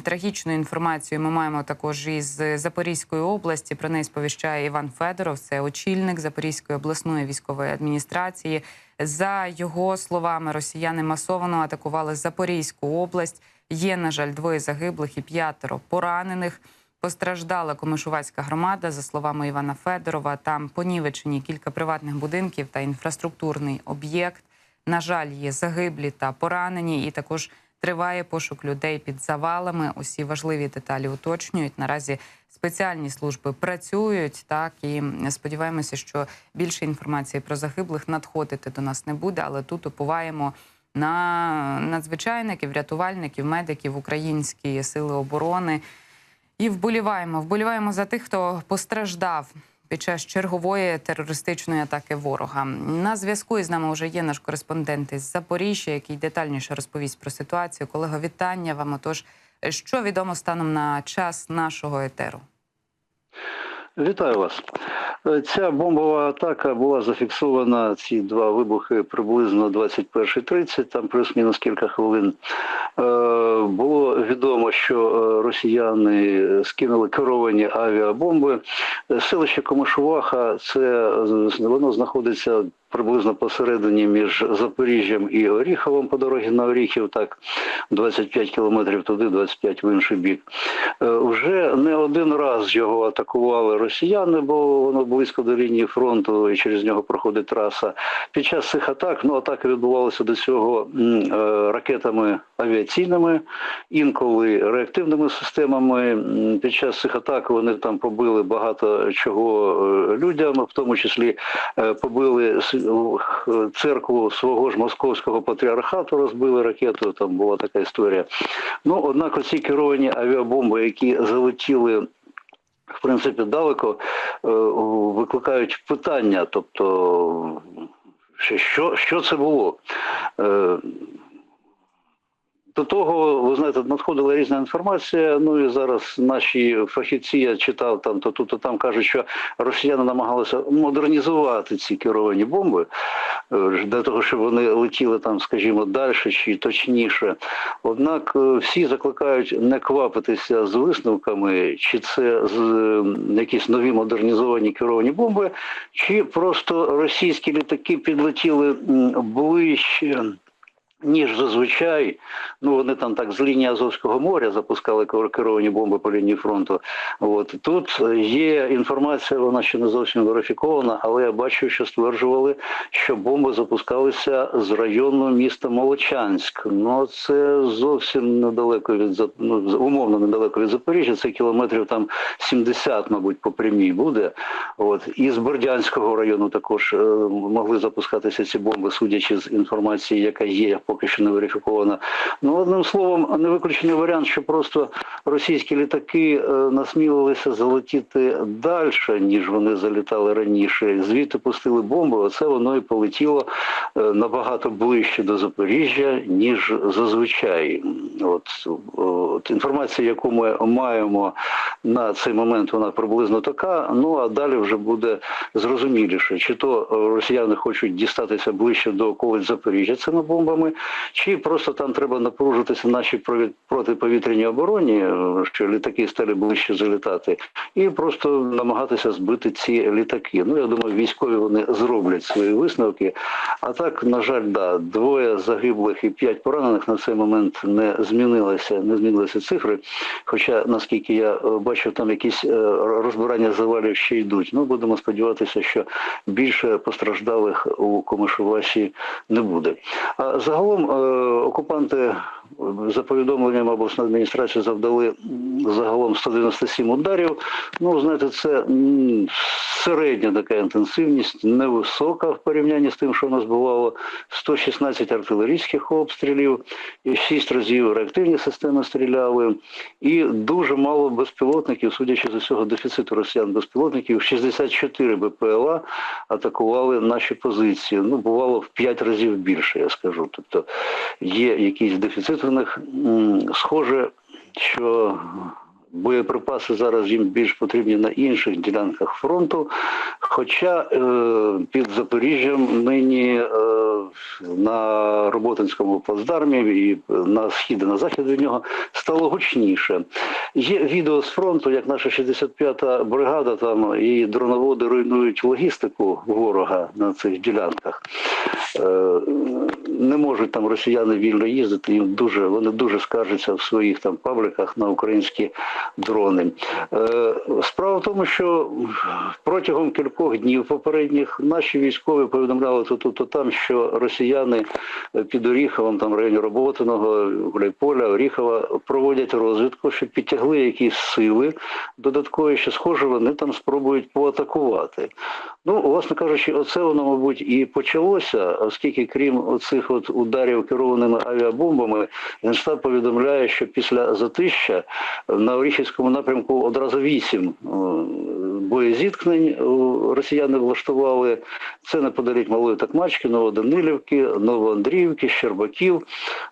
трагічну інформацію ми маємо також із Запорізької області. Про неї сповіщає Іван Федоров. Це очільник Запорізької обласної військової адміністрації. За його словами, росіяни масово атакували Запорізьку область. Є, на жаль, двоє загиблих і п'ятеро поранених. Постраждала Комишувацька громада. За словами Івана Федорова, там понівечені кілька приватних будинків та інфраструктурний об'єкт. На жаль, є загиблі та поранені, і також триває пошук людей під завалами. Усі важливі деталі уточнюють. Наразі спеціальні служби працюють так і сподіваємося, що більше інформації про загиблих надходити до нас не буде, але тут уповаємо на надзвичайників, рятувальників, медиків, українські сили оборони. І вболіваємо. Вболіваємо за тих, хто постраждав під час чергової терористичної атаки ворога. На зв'язку із нами вже є наш кореспондент із Запоріжжя, який детальніше розповість про ситуацію. Колего, вітання вам. Отож, що відомо станом на час нашого етеру? Вітаю вас. Е, Ця бомбова атака була зафіксована. Ці два вибухи приблизно 21.30, там плюс-мінус кілька хвилин. Е, Було відомо, що е, росіяни скинули керовані авіабомби. Селище Комишуваха, це воно знаходиться приблизно посередині між Запоріжжям і Оріховом по дорозі на Оріхів, так 25 кілометрів туди, 25 в інший бік. Е, Вже не один раз його атакували росіяни, бо воно близько до лінії фронту і через нього проходить траса. Під час цих атак, ну атаки відбувалися до цього е, ракетами авіаційними, інколи реактивними системами. Під час цих атак вони там побили багато чого е, людям, в тому числі е, побили церкву свого ж московського патріархату, розбили ракетою. Там була така історія. Ну, однак, оці керовані авіабомби, які залетіли. В принципі, далеко е, викликають питання, тобто, що, що це було? До того, ви знаєте, надходила різна інформація. Ну і зараз наші фахівці, я читав там, то тут, то там кажуть, що росіяни намагалися модернізувати ці керовані бомби е, для того, щоб вони летіли там, скажімо, далі чи точніше. Однак е, всі закликають не квапитися з висновками, чи це з, е, якісь нові модернізовані керовані бомби, чи просто російські літаки підлетіли ближче ніж зазвичай. Ну вони там так з лінії Азовського моря запускали керовані бомби по лінії фронту. От тут є інформація, вона ще не зовсім верифікована, але я бачу, що стверджували, що бомби запускалися з району міста Молочанськ. Ну це зовсім недалеко від ну, умовно недалеко від Запоріжжя. Це кілометрів там 70, мабуть, по прямій буде. От і з Бердянського району також е, могли запускатися ці бомби, судячи з інформації, яка є, поки що не верифікована. Ну одним словом, не виключений варіант, що просто російські літаки е, насмілилися залетіти далі, ніж вони залітали раніше. Звідти пустили бомби. Оце воно і полетіло е, набагато ближче до Запоріжжя, ніж зазвичай. От, от інформація, яку ми маємо на цей момент, вона приблизно така. Ну а далі вже буде зрозуміліше, чи то е, росіяни хочуть дістатися ближче до околиць Запоріжжя цими бомбами, чи просто там треба напружитися нашій прові- протиповітряній обороні, е, що літаки стали ближче залітати, і просто намагатися збити ці літаки. Ну я думаю, військові вони зроблять свої висновки. А так, на жаль, да, двоє загиблих і п'ять поранених на цей момент не змінилися, не змінилися цифри. Хоча, наскільки я е, бачу, там якісь е, розбирання завалів ще йдуть. Ну, будемо сподіватися, що більше постраждалих у Комишуваші не буде. А загалом е, окупанти е, за повідомленням обласної адміністрації завдали загалом 197 ударів. Ну, знаєте, це середня така інтенсивність, невисока в порівнянні з тим, що у нас бувало 116 артилерійських обстрілів, і 6 разів реактивні системи стріляли, і дуже мало безпілотників, судячи з усього дефіциту росіян безпілотників, 64 БПЛА атакували наші позиції. Ну, бувало в 5 разів більше, я скажу. Тобто є якийсь дефіцит в них. Схоже, що боєприпаси зараз їм більш потрібні на інших ділянках фронту. Хоча е, під Запоріжжям нині е, на Роботинському плацдармі і на схід і на захід від нього стало гучніше. Є відео з фронту, як наша 65-та бригада там і дроноводи руйнують логістику ворога на цих ділянках. Не можуть там росіяни вільно їздити, їм дуже вони дуже скаржаться в своїх там пабліках на українські дрони. Е, Справа в тому, що протягом кількох днів попередніх наші військові повідомляли тут, то там, що росіяни під Оріховом, там районі Роботиного, Гуляйполя, Оріхова проводять розвідку, що підтягли якісь сили додаткові, що схоже, вони там спробують поатакувати. Ну, власне кажучи, оце воно, мабуть, і почалося, оскільки крім оцих от ударів керованими авіабомбами, Генштаб повідомляє, що після затища на Оріхівському напрямку одразу вісім е, боєзіткнень е, росіяни влаштували. Це неподалік Малої Такмачки, Новоданилівки, Новоандріївки, Щербаків.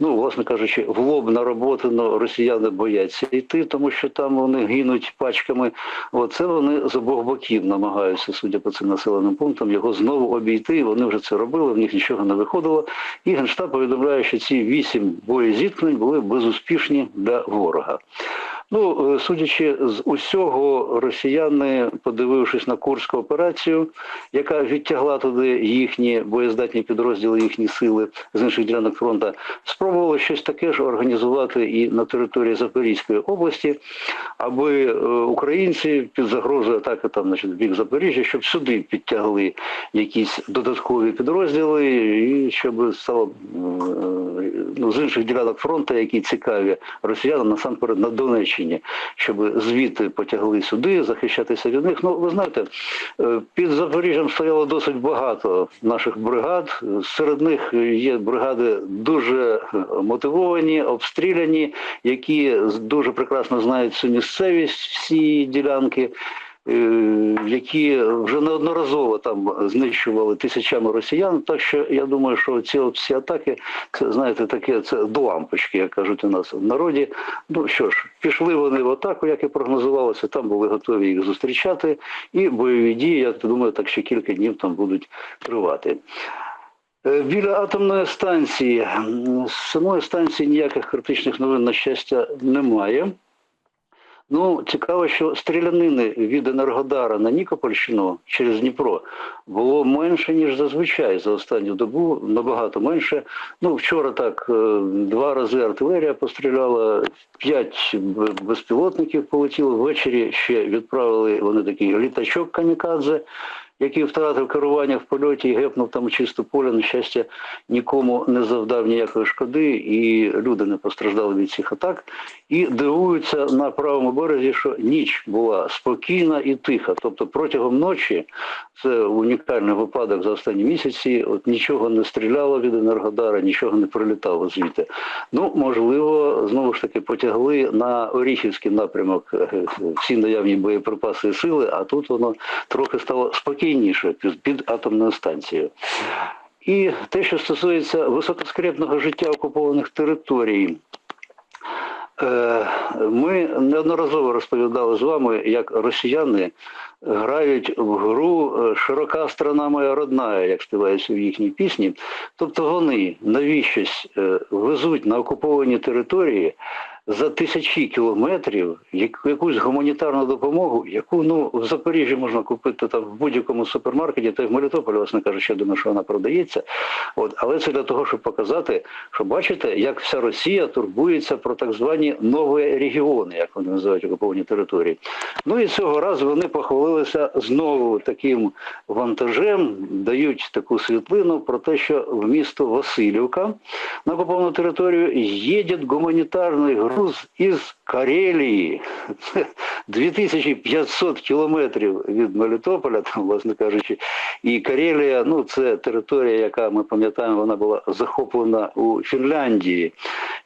Ну, власне кажучи, в лоб на роботу росіяни бояться йти, тому що там вони гинуть пачками. Оце вони з обох боків намагаються, судя по цим населеним пунктам, його знову обійти. Вони вже це робили, в них нічого не виходило. І Генштаб повідомляє, що ці вісім боєзіткнень були безуспішні для ворога. Ну, е, судячи з усього, росіяни, подивившись на Курську операцію, яка відтягла туди їхні боєздатні підрозділи, їхні сили з інших ділянок фронту, спробували щось таке ж організувати і на території Запорізької області, аби е, українці під загрозою атаки там, значить, в бік Запоріжжя, щоб сюди підтягли якісь додаткові підрозділи, і щоб стало е, ну, з інших ділянок фронту, які цікаві росіянам насамперед на Донеччині, щоб звідти потягли сюди, захищатися від них. Ну, ви знаєте, е, під Запоріжжям стояло досить багато наших бригад. Серед них є бригади дуже мотивовані, обстріляні, які дуже прекрасно знають цю місцевість, всі ділянки. Е, Які вже неодноразово там знищували тисячами росіян, так що я думаю, що ці всі атаки, це знаєте, таке це до лампочки, як кажуть у нас в народі. Ну що ж, пішли вони в атаку, як і прогнозувалося. Там були готові їх зустрічати, і бойові дії, я думаю, так ще кілька днів там будуть тривати. Е, Біля атомної станції самої станції ніяких критичних новин, на щастя, немає. Ну, цікаво, що стрілянини від Енергодара на Нікопольщину через Дніпро було менше, ніж зазвичай за останню добу, набагато менше. Ну, вчора так е, два рази артилерія постріляла, п'ять безпілотників полетіло. Ввечері ще відправили вони такий літачок камікадзе, який втратив керування в польоті і гепнув там у чисте поле. На щастя, нікому не завдав ніякої шкоди, і люди не постраждали від цих атак. І дивуються на правому березі, що ніч була спокійна і тиха. Тобто протягом ночі це унікальний випадок за останні місяці. От нічого не стріляло від Енергодара, нічого не прилітало звідти. Ну, можливо, знову ж таки потягли на Оріхівський напрямок е, всі наявні боєприпаси і сили, а тут воно трохи стало спокійніше під, атомною станцією. І те, що стосується високоскрепного життя окупованих територій. Е, Ми неодноразово розповідали з вами, як росіяни грають в гру е, Широка страна моя родна, як співається в їхній пісні. Тобто вони навіщось е, везуть на окуповані території за тисячі кілометрів якусь гуманітарну допомогу, яку ну в Запоріжжі можна купити там в будь-якому супермаркеті, та й в Мелітополі, власне кажучи, я думаю, що вона продається. От, але це для того, щоб показати, що бачите, як вся Росія турбується про так звані нові регіони, як вони називають окуповані території. Ну і цього разу вони похвалилися знову таким вантажем, дають таку світлину про те, що в місто Васильівка на окуповану територію їде гуманітарний груз із Карелії. Це 2500 кілометрів від Мелітополя, там, власне кажучи, і Карелія, ну це територія, яка ми пам'ятаємо, вона була захоплена у Фінляндії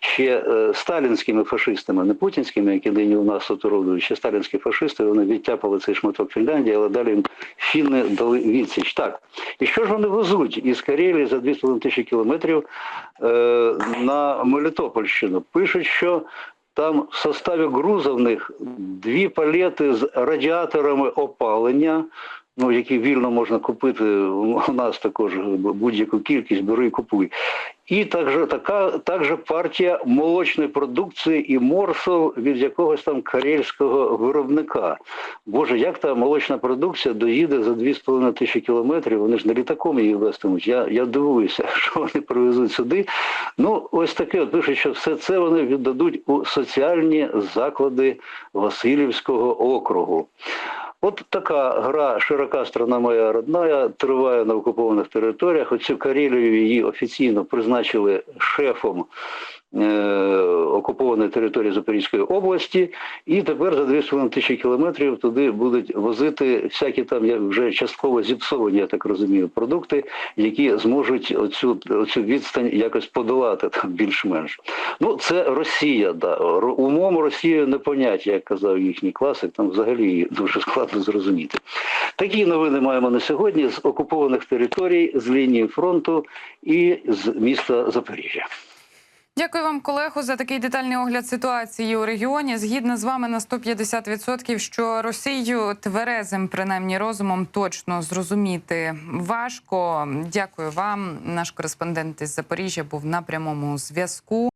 ще е, сталінськими фашистами, не путінськими, які нині у нас тут орудують, ще сталінські фашисти, вони відтяпали цей шматок Фінляндії, але далі їм фінни дали відсіч. Так, і що ж вони везуть із Карелії за 2,5 тисячі кілометрів е, на Мелітопольщину? Пишуть, що Там в составі грузовних дві палети з радіаторами опалення, ну, які вільно можна купити у нас також будь-яку кількість, бери і купуй. І також така також партія молочної продукції і морсов від якогось там карельського виробника. Боже, як та молочна продукція доїде за 2,5 тисячі кілометрів, вони ж на літаком її вестимуть. Я, я дивуюся, що вони привезуть сюди. Ну, ось таке, от пишуть, що все це вони віддадуть у соціальні заклади Васильівського округу. От така гра широка страна моя родная триває на окупованих територіях. Оцю Карелію її офіційно призначили шефом е, окупованої території Запорізької області, і тепер за 2,5 тисячі кілометрів туди будуть возити всякі там як вже частково зіпсовані, я так розумію, продукти, які зможуть оцю, оцю відстань якось подолати там більш-менш. Ну, це Росія, да. Умом Росію не поняття, як казав їхній класик, там взагалі її дуже складно зрозуміти. Такі новини маємо на сьогодні з окупованих територій, з лінії фронту і з міста Запоріжжя. Дякую вам, колегу, за такий детальний огляд ситуації у регіоні. Згідно з вами на 150%, що Росію тверезим, принаймні розумом, точно зрозуміти важко. Дякую вам. Наш кореспондент із Запоріжжя був на прямому зв'язку.